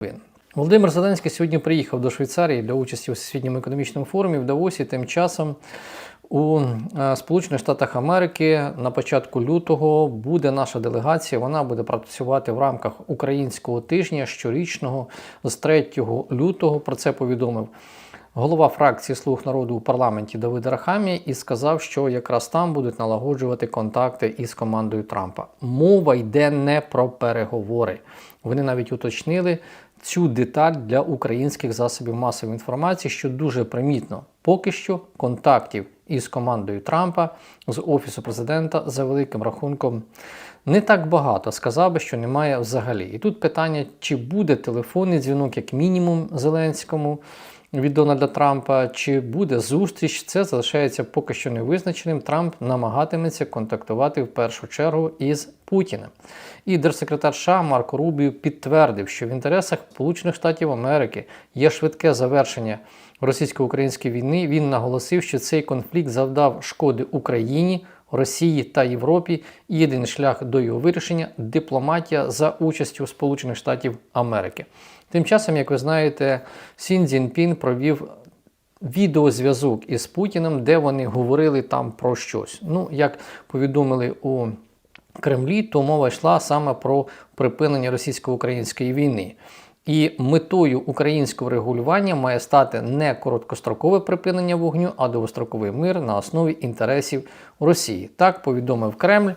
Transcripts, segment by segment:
новин. Володимир Зеленський сьогодні приїхав до Швейцарії для участі у всесвітньому економічному форумі в Давосі. Тим часом у е, Сполучених Штатах Америки на початку лютого буде наша делегація. Вона буде працювати в рамках українського тижня щорічного з 3 лютого. Про це повідомив голова фракції Слуг народу у парламенті Давид Рахамі і сказав, що якраз там будуть налагоджувати контакти із командою Трампа. Мова йде не про переговори. Вони навіть уточнили цю деталь для українських засобів масової інформації, що дуже примітно. Поки що контактів із командою Трампа з офісу президента за великим рахунком не так багато. Сказав би, що немає взагалі. І тут питання, чи буде телефонний дзвінок, як мінімум, Зеленському від Дональда Трампа, чи буде зустріч, це залишається поки що невизначеним. Трамп намагатиметься контактувати в першу чергу із Путіним. І держсекретар США Марко Рубіо підтвердив, що в інтересах Сполучених Штатів Америки є швидке завершення російсько-української війни. Він наголосив, що цей конфлікт завдав шкоди Україні. Росії та Європі і єдиний шлях до його вирішення дипломатія за участю Сполучених Штатів Америки. Тим часом, як ви знаєте, Сін Цзіньпін провів відеозв'язок із Путіним, де вони говорили там про щось. Ну, як повідомили у Кремлі, то мова йшла саме про припинення російсько-української війни. І метою українського регулювання має стати не короткострокове припинення вогню, а довгостроковий мир на основі інтересів Росії. Так повідомив Кремль.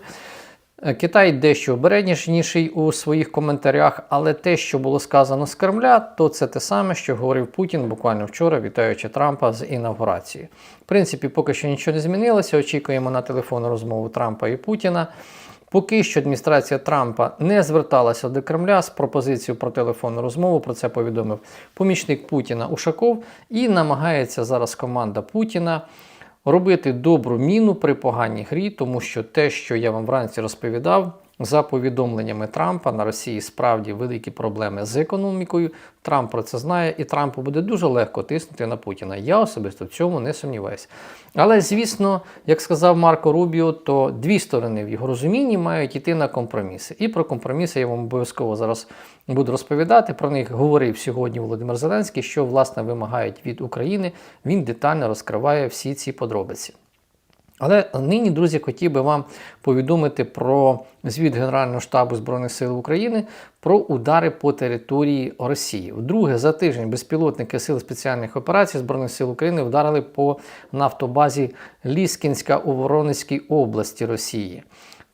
Китай дещо обережніший у своїх коментарях, але те, що було сказано з Кремля, то це те саме, що говорив Путін буквально вчора, вітаючи Трампа з інавгурації. В принципі, поки що нічого не змінилося. Очікуємо на телефонну розмову Трампа і Путіна. Поки що адміністрація Трампа не зверталася до Кремля з пропозицією про телефонну розмову. Про це повідомив помічник Путіна Ушаков і намагається зараз команда Путіна робити добру міну при поганій грі, тому що те, що я вам вранці розповідав, за повідомленнями Трампа на Росії справді великі проблеми з економікою. Трамп про це знає, і Трампу буде дуже легко тиснути на Путіна. Я особисто в цьому не сумніваюся. Але звісно, як сказав Марко Рубіо, то дві сторони в його розумінні мають йти на компроміси. І про компроміси я вам обов'язково зараз буду розповідати. Про них говорив сьогодні Володимир Зеленський, що власне вимагають від України. Він детально розкриває всі ці подробиці. Але нині, друзі, хотів би вам повідомити про звіт Генерального штабу Збройних сил України про удари по території Росії. Вдруге, за тиждень безпілотники Сил спеціальних операцій Збройних сил України вдарили по нафтобазі Ліскінська у Воронезькій області Росії.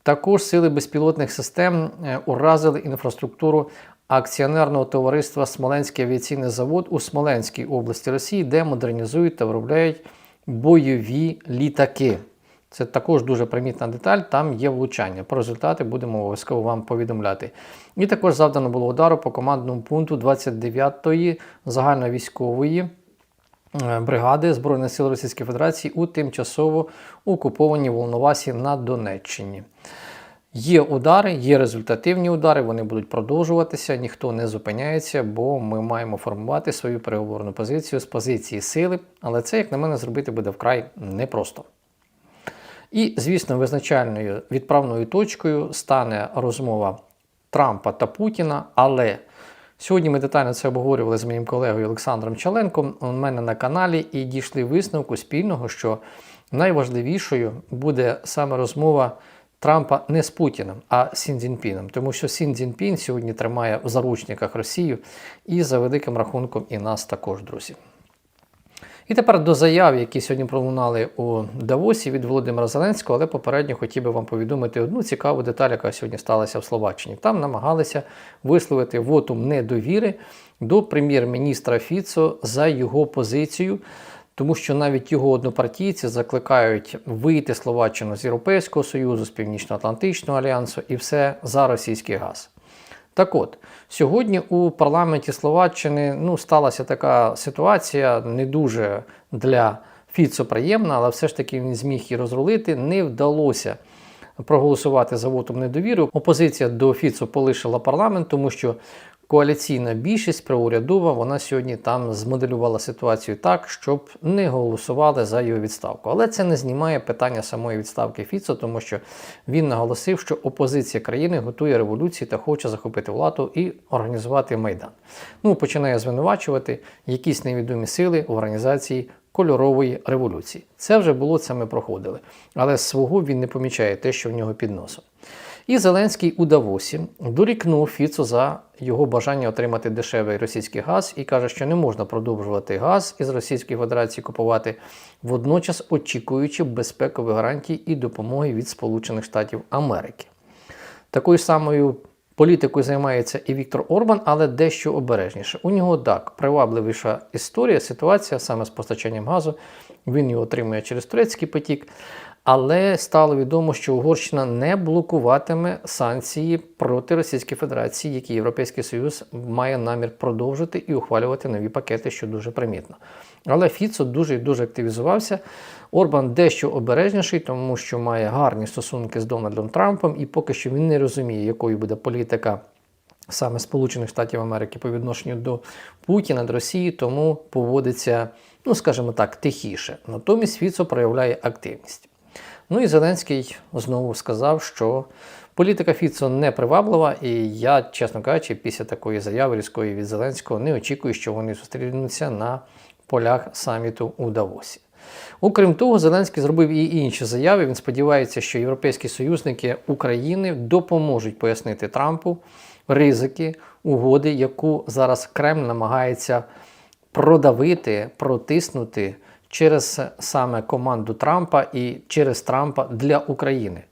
Також сили безпілотних систем е, уразили інфраструктуру акціонерного товариства Смоленський авіаційний завод у Смоленській області Росії, де модернізують та виробляють бойові літаки. Це також дуже примітна деталь, там є влучання. Про результати будемо обов'язково вам повідомляти. І також завдано було удару по командному пункту 29-ї загальновійськової е, бригади Збройних сил Російської Федерації у тимчасово окупованій Волновасі на Донеччині. Є удари, є результативні удари, вони будуть продовжуватися, ніхто не зупиняється, бо ми маємо формувати свою переговорну позицію з позиції сили, але це, як на мене, зробити буде вкрай непросто. І, звісно, визначальною відправною точкою стане розмова Трампа та Путіна. Але сьогодні ми детально це обговорювали з моїм колегою Олександром Чаленком у мене на каналі і дійшли висновку спільного, що найважливішою буде саме розмова. Трампа не з Путіним, а з Сін Цзіньпіном, тому що Сін Цзіньпін сьогодні тримає в заручниках Росію і за великим рахунком і нас також, друзі. І тепер до заяв, які сьогодні пролунали у Давосі від Володимира Зеленського, але попередньо хотів би вам повідомити одну цікаву деталь, яка сьогодні сталася в Словаччині. Там намагалися висловити вотум недовіри до прем'єр-міністра Фіцо за його позицію. Тому що навіть його однопартійці закликають вийти Словаччину з Європейського Союзу, з Північно-Атлантичного альянсу і все за російський газ. Так от, сьогодні у парламенті Словаччини ну, сталася така ситуація, не дуже для Фіцо приємна, але все ж таки він зміг її розрулити. Не вдалося проголосувати за вотом недовіри. Опозиція до Фіцо полишила парламент, тому що коаліційна більшість проурядова, вона сьогодні там змоделювала ситуацію так, щоб не голосували за його відставку. Але це не знімає питання самої відставки Фіцо, тому що він наголосив, що опозиція країни готує революції та хоче захопити владу і організувати майдан. Ну починає звинувачувати якісь невідомі сили в організації. Кольорової революції. Це вже було, це ми проходили. Але свого він не помічає те, що в нього під носом. І Зеленський у Давосі дорікнув Фіцу за його бажання отримати дешевий російський газ і каже, що не можна продовжувати газ із Російської Федерації купувати, водночас очікуючи безпекових гарантій і допомоги від Сполучених Штатів Америки. Такою самою політикою займається і Віктор Орбан, але дещо обережніше. У нього так привабливіша історія, ситуація саме з постачанням газу. Він його отримує через турецький потік. Але стало відомо, що Угорщина не блокуватиме санкції проти Російської Федерації, які Європейський Союз має намір продовжити і ухвалювати нові пакети, що дуже примітно. Але Фіцо дуже і дуже активізувався. Орбан дещо обережніший, тому що має гарні стосунки з Дональдом Трампом, і поки що він не розуміє, якою буде політика. Саме Сполучених Штатів Америки по відношенню до Путіна, до Росії, тому поводиться, ну скажімо так, тихіше. Натомість Фіцо проявляє активність. Ну і Зеленський знову сказав, що політика Фіцо не приваблива, і я, чесно кажучи, після такої заяви різкої від Зеленського не очікую, що вони зустрінуться на полях саміту у Давосі. Окрім того, Зеленський зробив і інші заяви. Він сподівається, що європейські союзники України допоможуть пояснити Трампу ризики угоди, яку зараз Кремль намагається продавити, протиснути через саме команду Трампа і через Трампа для України.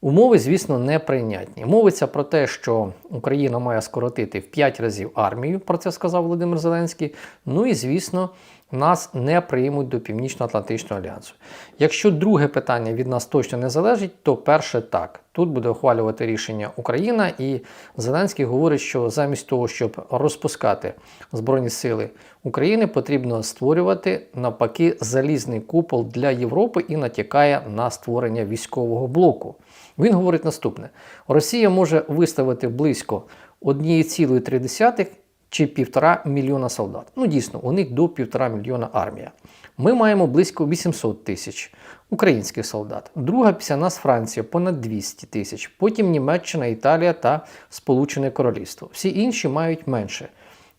Умови, звісно, неприйнятні. Мовиться про те, що Україна має скоротити в 5 разів армію, про це сказав Володимир Зеленський. Ну і звісно, нас не приймуть до Північно-Атлантичного альянсу. Якщо друге питання від нас точно не залежить, то перше так. Тут буде ухвалювати рішення Україна, і Зеленський говорить, що замість того, щоб розпускати Збройні сили України, потрібно створювати навпаки залізний купол для Європи і натякає на створення військового блоку. Він говорить наступне: Росія може виставити близько 1,3 чи півтора мільйона солдат. Ну, дійсно, у них до півтора мільйона армія. Ми маємо близько 800 тисяч українських солдат. Друга після нас Франція понад 200 тисяч. Потім Німеччина, Італія та Сполучене Королівство. Всі інші мають менше.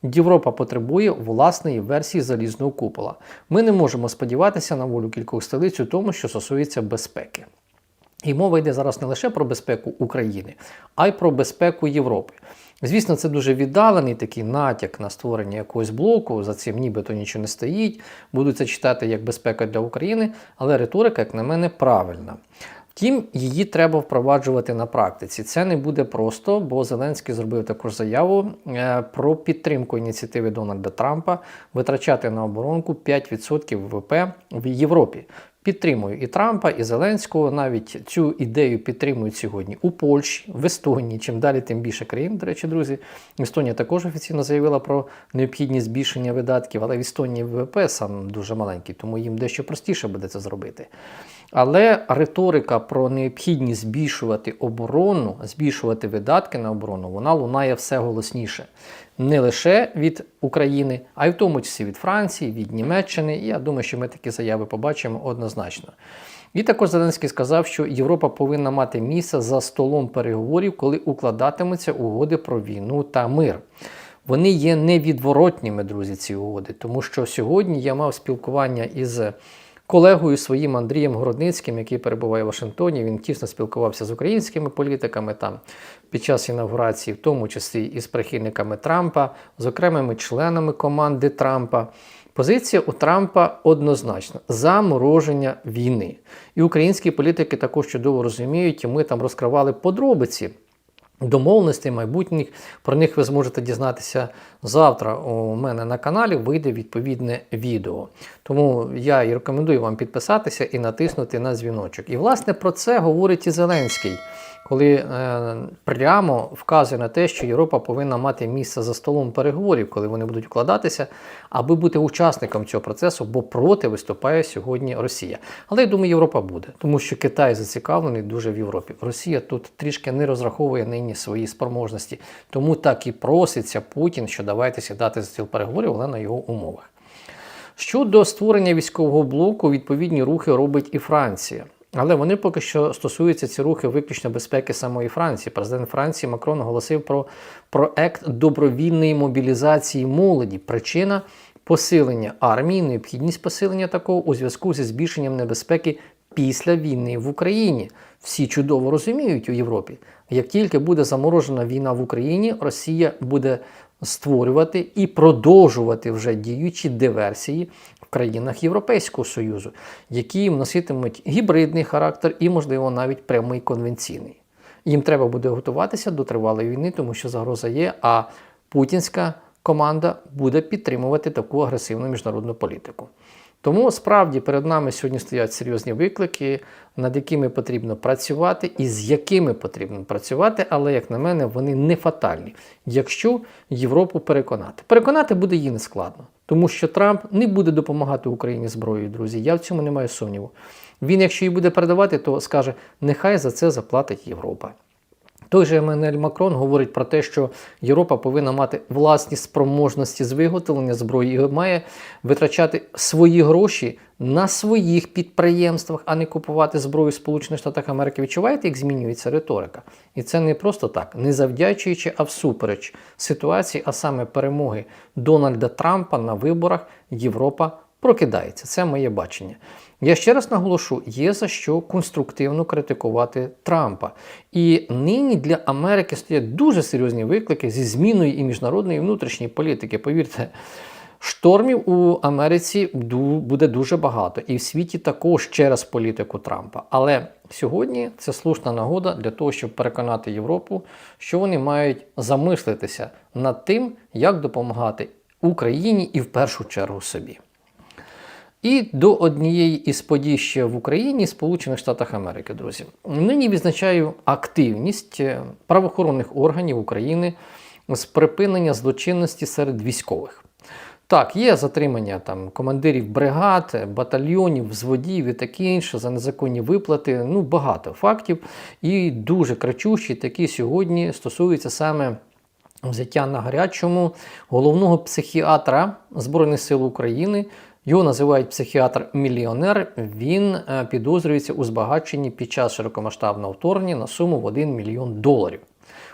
Європа потребує власної версії залізного купола. Ми не можемо сподіватися на волю кількох столиць у тому, що стосується безпеки. І мова йде зараз не лише про безпеку України, а й про безпеку Європи. Звісно, це дуже віддалений такий натяк на створення якогось блоку, за цим нібито нічого не стоїть. Буду це читати як безпека для України, але риторика, як на мене, правильна. Втім, її треба впроваджувати на практиці. Це не буде просто, бо Зеленський зробив також заяву е, про підтримку ініціативи Дональда Трампа витрачати на оборонку 5% ВВП в Європі. Підтримую і Трампа, і Зеленського. Навіть цю ідею підтримують сьогодні у Польщі, в Естонії. Чим далі, тим більше країн. До речі, друзі. Естонія також офіційно заявила про необхідність збільшення видатків, але в Естонії ВВП сам дуже маленький, тому їм дещо простіше буде це зробити. Але риторика про необхідність збільшувати оборону, збільшувати видатки на оборону, вона лунає все голосніше. Не лише від України, а й в тому числі від Франції, від Німеччини. І я думаю, що ми такі заяви побачимо однозначно. І також Зеленський сказав, що Європа повинна мати місце за столом переговорів, коли укладатимуться угоди про війну та мир. Вони є невідворотніми, друзі, ці угоди, тому що сьогодні я мав спілкування із колегою своїм Андрієм Городницьким, який перебуває в Вашингтоні. Він тісно спілкувався з українськими політиками там під час інаугурації, в тому числі і з прихильниками Трампа, з окремими членами команди Трампа. Позиція у Трампа однозначна замороження війни. І українські політики також чудово розуміють, і ми там розкривали подробиці. Домовленостей майбутніх про них ви зможете дізнатися завтра. У мене на каналі вийде відповідне відео. Тому я і рекомендую вам підписатися і натиснути на дзвіночок. І власне про це говорить і Зеленський. Коли е, прямо вказує на те, що Європа повинна мати місце за столом переговорів, коли вони будуть вкладатися, аби бути учасником цього процесу, бо проти виступає сьогодні Росія. Але я думаю, Європа буде, тому що Китай зацікавлений дуже в Європі. Росія тут трішки не розраховує нині свої спроможності, тому так і проситься Путін, що давайте сідати за стіл переговорів, але на його умовах. Щодо створення військового блоку, відповідні рухи робить і Франція. Але вони поки що стосуються ці рухи виключно безпеки самої Франції. Президент Франції Макрон оголосив про проект добровільної мобілізації молоді. Причина посилення армії, необхідність посилення такого у зв'язку зі збільшенням небезпеки після війни в Україні. Всі чудово розуміють у Європі. Як тільки буде заморожена війна в Україні, Росія буде створювати і продовжувати вже діючі диверсії країнах Європейського Союзу, які носитимуть гібридний характер і, можливо, навіть прямий конвенційний. Їм треба буде готуватися до тривалої війни, тому що загроза є, а путінська команда буде підтримувати таку агресивну міжнародну політику. Тому справді перед нами сьогодні стоять серйозні виклики, над якими потрібно працювати і з якими потрібно працювати, але, як на мене, вони не фатальні, якщо Європу переконати. Переконати буде її не складно, тому що Трамп не буде допомагати Україні зброєю, друзі. Я в цьому не маю сумніву. Він, якщо її буде передавати, то скаже, нехай за це заплатить Європа. Той же Еммануель Макрон говорить про те, що Європа повинна мати власні спроможності з виготовлення зброї і має витрачати свої гроші на своїх підприємствах, а не купувати зброю Сполучених Штатах Америки. Відчуваєте, як змінюється риторика? І це не просто так, не завдячуючи, а всупереч ситуації, а саме перемоги Дональда Трампа на виборах, Європа прокидається. Це моє бачення. Я ще раз наголошу, є за що конструктивно критикувати Трампа. І нині для Америки стоять дуже серйозні виклики зі зміною і міжнародної і внутрішньої політики. Повірте, штормів у Америці буде дуже багато, і в світі також через політику Трампа. Але сьогодні це слушна нагода для того, щоб переконати Європу, що вони мають замислитися над тим, як допомагати Україні і в першу чергу собі. І до однієї із подій ще в Україні, Сполучених Штатах Америки, друзі. Нині відзначаю активність е, правоохоронних органів України з припинення злочинності серед військових. Так, є затримання там командирів бригад, батальйонів, взводів і таке інше за незаконні виплати. Ну, багато фактів. І дуже кричущі такі сьогодні стосуються саме взяття на гарячому головного психіатра Збройних сил України. Його називають психіатр-мільйонер. Він е, підозрюється у збагаченні під час широкомасштабного вторгнення на суму в 1 мільйон доларів.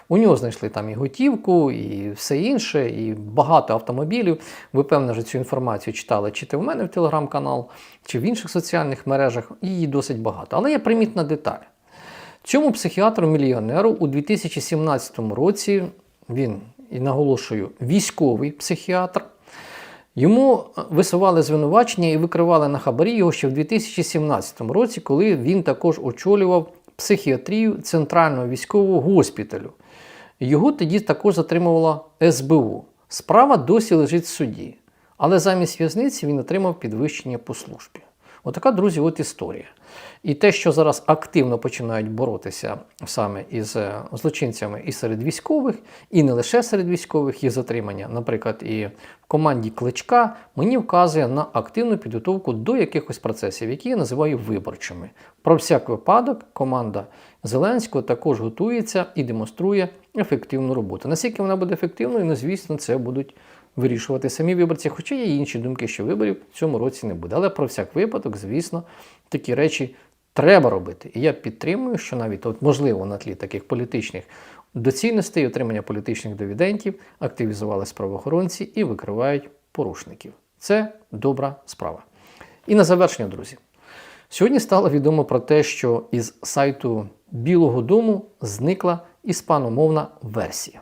У нього знайшли там і готівку, і все інше, і багато автомобілів. Ви, певно, вже цю інформацію читали чи ти в мене в телеграм-канал, чи в інших соціальних мережах. Її досить багато. Але є примітна деталь. Цьому психіатру-мільйонеру у 2017 році він, і наголошую, військовий психіатр. Йому висували звинувачення і викривали на хабарі його ще в 2017 році, коли він також очолював психіатрію Центрального військового госпіталю. Його тоді також затримувала СБУ. Справа досі лежить в суді, але замість в'язниці він отримав підвищення по службі. Отака, друзі, от історія. І те, що зараз активно починають боротися саме із е, злочинцями і серед військових, і не лише серед військових, є затримання, наприклад, і в команді Кличка, мені вказує на активну підготовку до якихось процесів, які я називаю виборчими. Про всяк випадок команда Зеленського також готується і демонструє ефективну роботу. Наскільки вона буде ефективною, ну звісно, це будуть вирішувати самі виборці, хоча є інші думки, що виборів в цьому році не буде. Але про всяк випадок, звісно, такі речі треба робити. І я підтримую, що навіть от, можливо на тлі таких політичних доцільностей, отримання політичних дивідендів, активізувались правоохоронці і викривають порушників. Це добра справа. І на завершення, друзі. Сьогодні стало відомо про те, що із сайту Білого Дому зникла іспаномовна версія.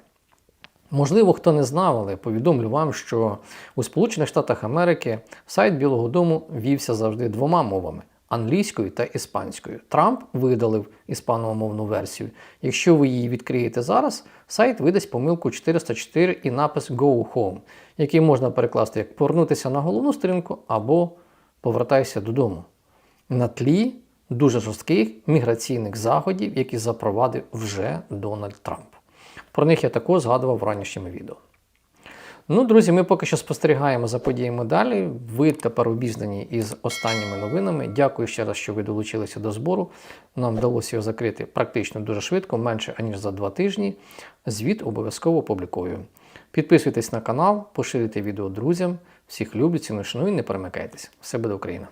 Можливо, хто не знав, але повідомлю вам, що у Сполучених Штатах Америки сайт Білого Дому вівся завжди двома мовами англійською та іспанською. Трамп видалив іспаномовну версію. Якщо ви її відкриєте зараз, сайт видасть помилку 404 і напис Go Home, який можна перекласти як повернутися на головну сторінку або повертайся додому. На тлі дуже жорстких міграційних заходів, які запровадив вже Дональд Трамп. Про них я також згадував в ранішньому відео. Ну, друзі, ми поки що спостерігаємо за подіями далі. Ви тепер обізнані із останніми новинами. Дякую ще раз, що ви долучилися до збору. Нам вдалося його закрити практично дуже швидко, менше аніж за два тижні. Звіт обов'язково опублікую. Підписуйтесь на канал, поширюйте відео друзям. Всіх люблю, ціную, шаную, не перемикайтесь. Все буде Україна!